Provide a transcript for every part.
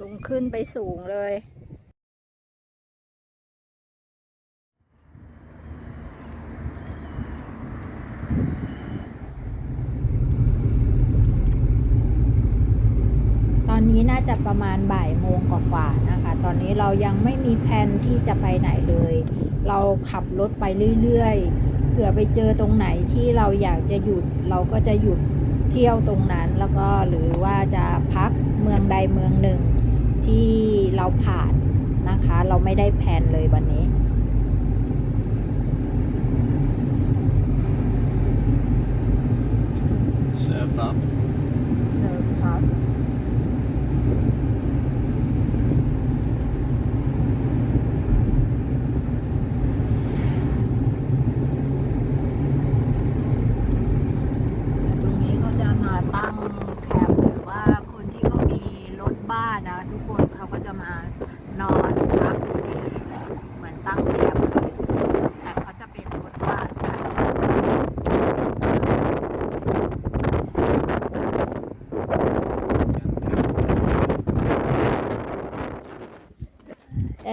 ลงขึ้นไปสูงเลย ตอนนี้น่าจะประมาณบ่ายโมงกว่าๆนะคะ ตอนนี้เรายังไม่มีแผนที่จะไปไหนเลย เราขับรถไปเรื่อยๆ เผื่อไปเจอตรงไหนที่เราอยากจะหยุดเราก็จะหยุดเที่ยวตรงนั้นแล้วก็หรือว่าจะพักเมืองใดเมืองหนึ่ง ที่เราผ่านนะคะ เราไม่ได้แพนเลยวันนี้ Surf up. เซิร์ฟพับตรงนี้เขาจะมาตั้งแคมป์หรือว่าคนที่เขามีรถบ้านนะ ทุกคนเขาก็จะมานอนพักที่นี่เหมือนตั้งแคมป์เลย แต่เขาจะเป็นรถบ้านกัน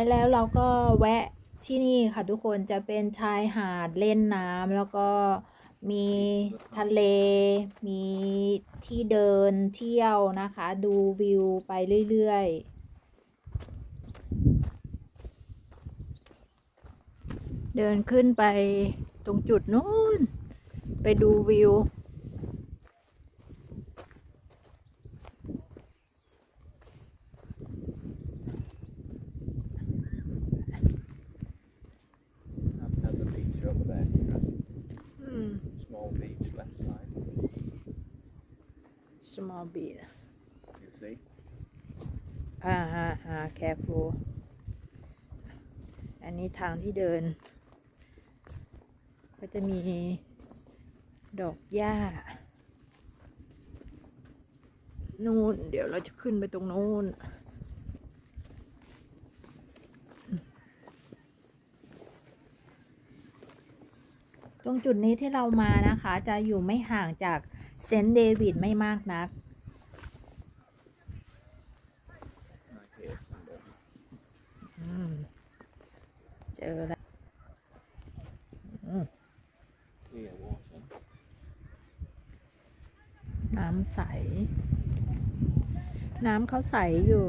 แล้วเราก็แวะที่นี่ค่ะทุกคนจะเป็นชายหาดเล่นน้ำแล้วก็มีทะเล มีที่เดินเที่ยวนะคะ ดูวิวไปเรื่อยๆ เดินขึ้นไปตรงจุดนู้น ไปดูวิว small bit You see? อ่าอ่าอ่า careful อันนี้ทางที่เดิน ก็จะมีดอกหญ้า นู่น เดี๋ยวเราจะขึ้นไปตรงนู้น ตรงจุดนี้ที่เรามานะคะ จะอยู่ไม่ห่างจาก เซนเดวิดไม่มากนัก เจอแล้วน้ำใส น้ำเขาใสอยู่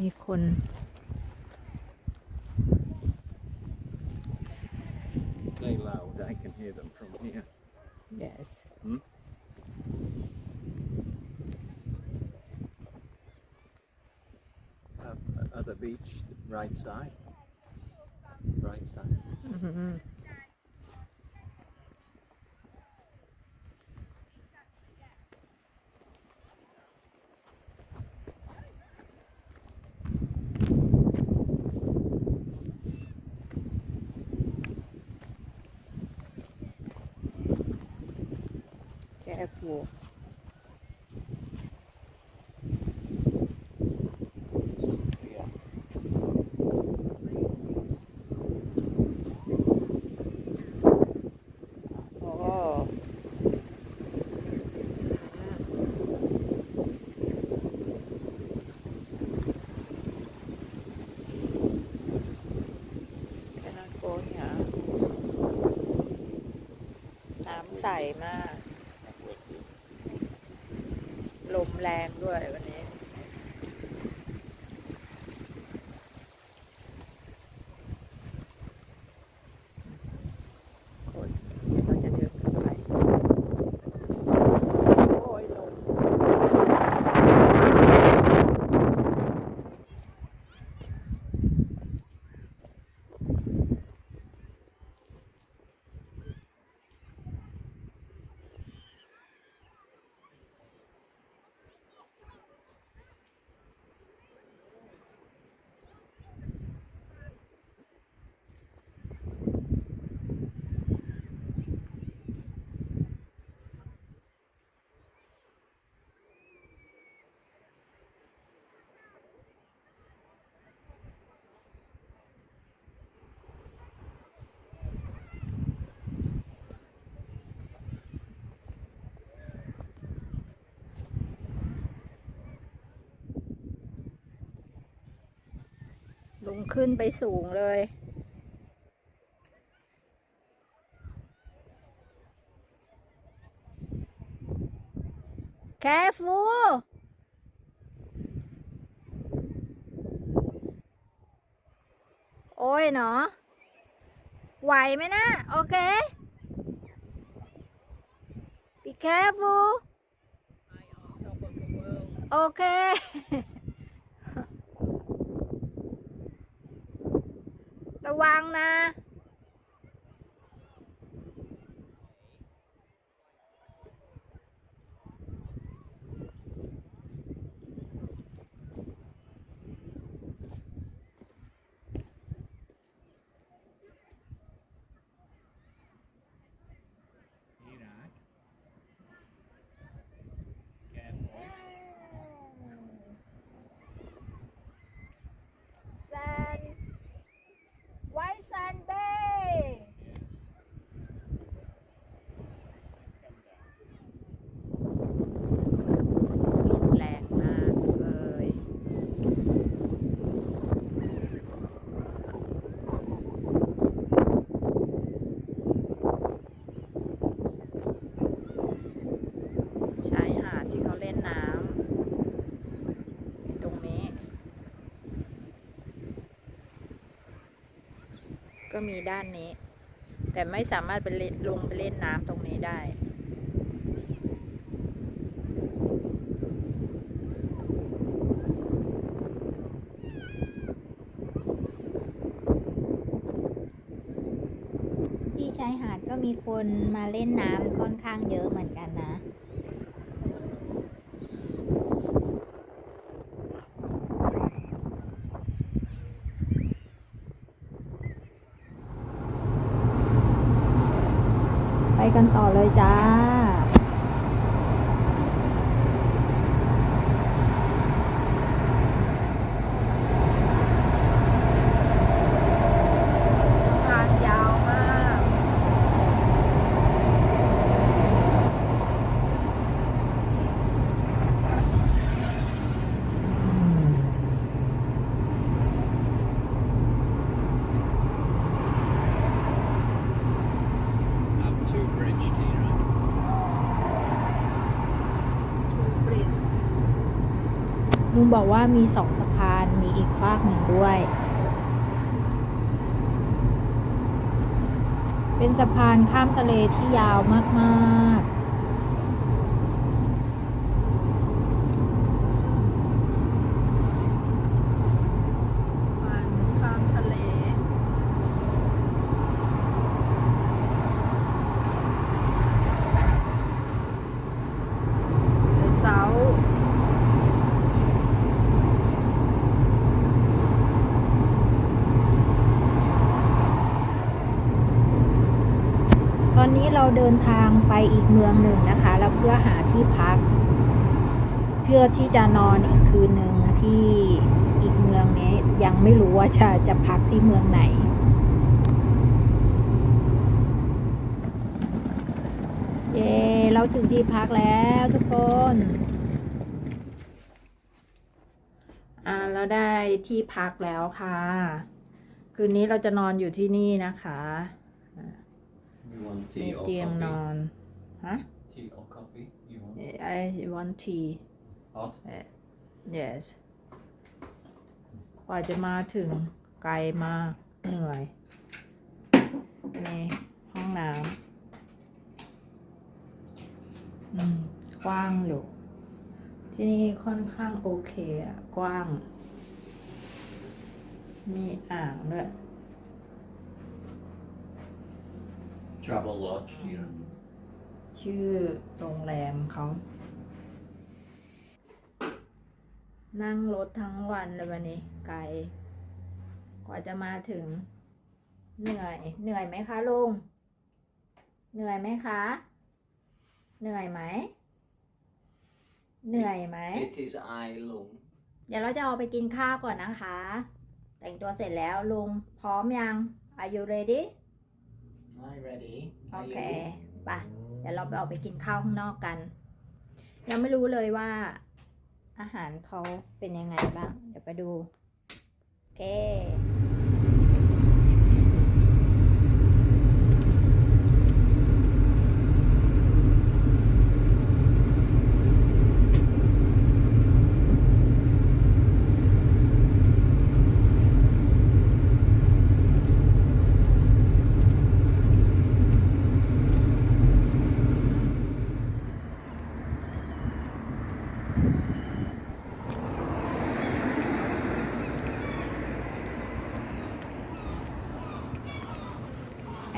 มีคน right side. Right side. อือ ใสมาก ลมแรงด้วยวันนี้ คนเดี๋ยวเราจะเดินขึ้นไป โอ้ยลม งขึ้นไปสูงเลย Careful โอ้ยเนาะไหวไหมนะ โอเค Be careful โอเค ระ วังนะ Iraq. Careful. Sand White Sand Bay Yes. Come down. ลมแรงมากเลย ชายหาดที่เขาเล่นน้ำตรงนี้ ก็ มีด้านนี้ แต่ไม่สามารถไปเล่นลงไปเล่นน้ำตรงนี้ได้ที่ชายหาดก็มีคนมาเล่นน้ำค่อนข้างเยอะเหมือนกันนะ ไปกันต่อ เลยจ้า ทางยาวมาก Up to bridge, Tina. ลุงบอกว่ามีสองสะพานมีอีกฟากหนึ่งด้วย เป็นสะพานข้ามทะเลที่ยาวมากๆสะพานข้ามทะเล เสา ตอ นนี้เราเดินทางไปอีกเมืองหนึ่งนะคะ แล้วเพื่อหาที่พัก เพื่อที่จะนอนอีกคืนหนึ่งที่อีกเมืองนี้ยังไม่รู้ว่าจะจะพักที่เมืองไหน เย้เราถึงที่พักแล้วทุกคนอ่าเราได้ที่พักแล้วค่ะ คืนนี้เราจะนอนอยู่ที่นี่นะคะ You want มี tea or เตียงนอ coffee? นฮะ Tea or coffee? You want I want tea hot? yes กว่าจะมาถึงไกลมากเหนื่อยนี่ห้องน้ำอืมกว้างอยู่ ที่นี่ค่อนข้างโอเคอะกว้าง มีอ่างด้วย Travel lodge, Tina. ชื่อโรงแรมเขา นั่งรถทั้งวันเลยวันนี้ ไกล กว่าจะมาถึง เหนื่อย เหนื่อยไหมคะลุง เหนื่อยไหมคะ เหนื่อยไหม เหนื่อยไหม It is I Lung. เดี๋ยวเราจะเอาไปกินข้าวก่อนนะคะ แต่งตัวเสร็จแล้วลุงพร้อมยัง Are you ready I ready. โอเคไปเดี๋ยวเราไปออกไปกินข้าวข้างนอกกัน ยังไม่รู้เลยว่า อาหารเขาเป็นยังไงบ้าง เดี๋ยวไปดูเค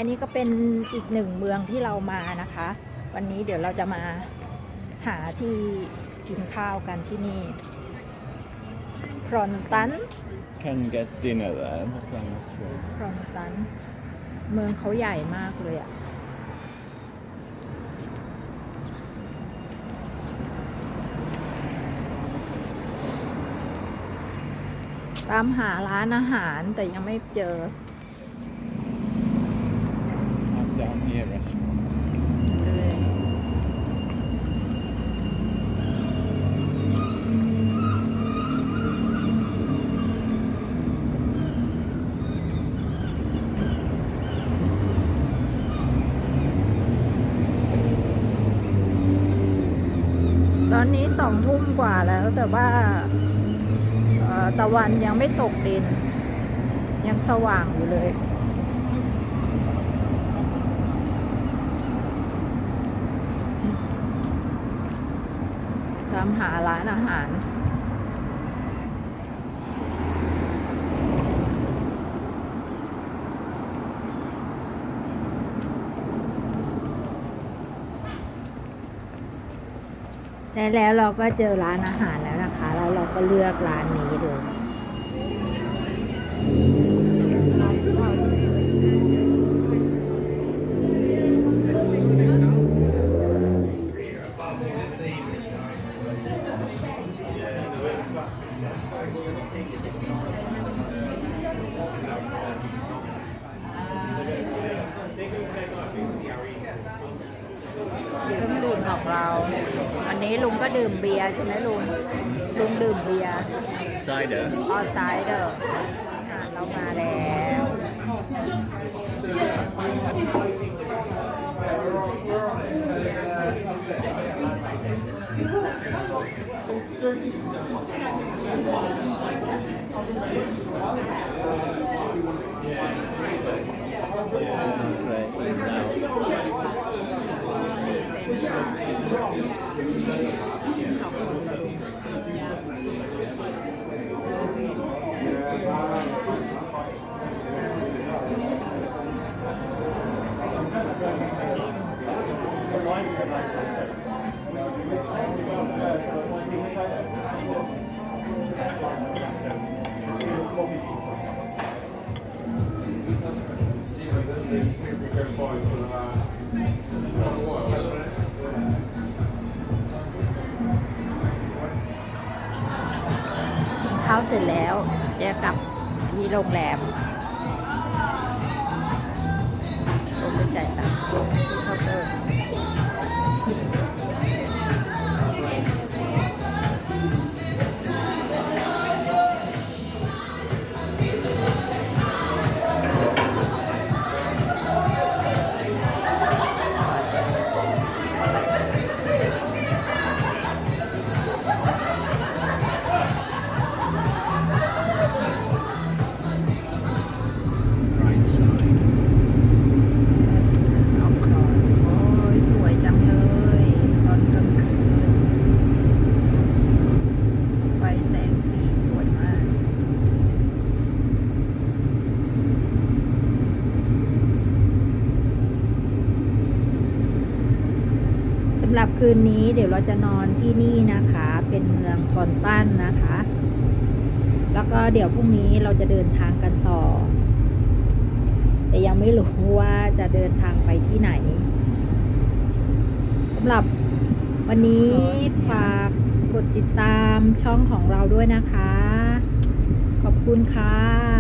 นนี้ก็เป็นอีกหนึ่งเมืองที่เรามานะคะ วันนี้เดี๋ยวเราจะมาหาที่กินข้าวกันที่นี่พรอนตัน Can get dinner there, but I'm not sure. พรอนตัน เมืองเขาใหญ่มากเลยอะตามหาร้านอาหารแต่ยังไม่เจอ I'm down here restaurant. เออ ตอนนี้สองทุ่มกว่าแล้วแต่ว่าตะวันยังไม่ตกดิน ยังสว่างอยู่เลย ตามหาร้านอาหาร และแล้วเราก็เจอร้านอาหารแล้วนะคะ แล้วเราก็เลือกร้านนี้เลย ช่ไหมลุงลุงดื่มเบียร์ Cider. ออไซเดอร์อาหารเรามาแล้ว Okay, now. กินข้าวเข้าวเสร็จแล้วจะกลับที่โรงแรม คืนนี้เดี๋ยวเราจะนอนที่นี่นะคะ เป็นเมืองทอนตันนะคะ แล้วก็เดี๋ยวพรุ่งนี้เราจะเดินทางกันต่อ แต่ยังไม่รู้ว่าจะเดินทางไปที่ไหนสำหรับวันนี้ฝากกดติดตามช่องของเราด้วยนะคะ ขอบคุณค่ะ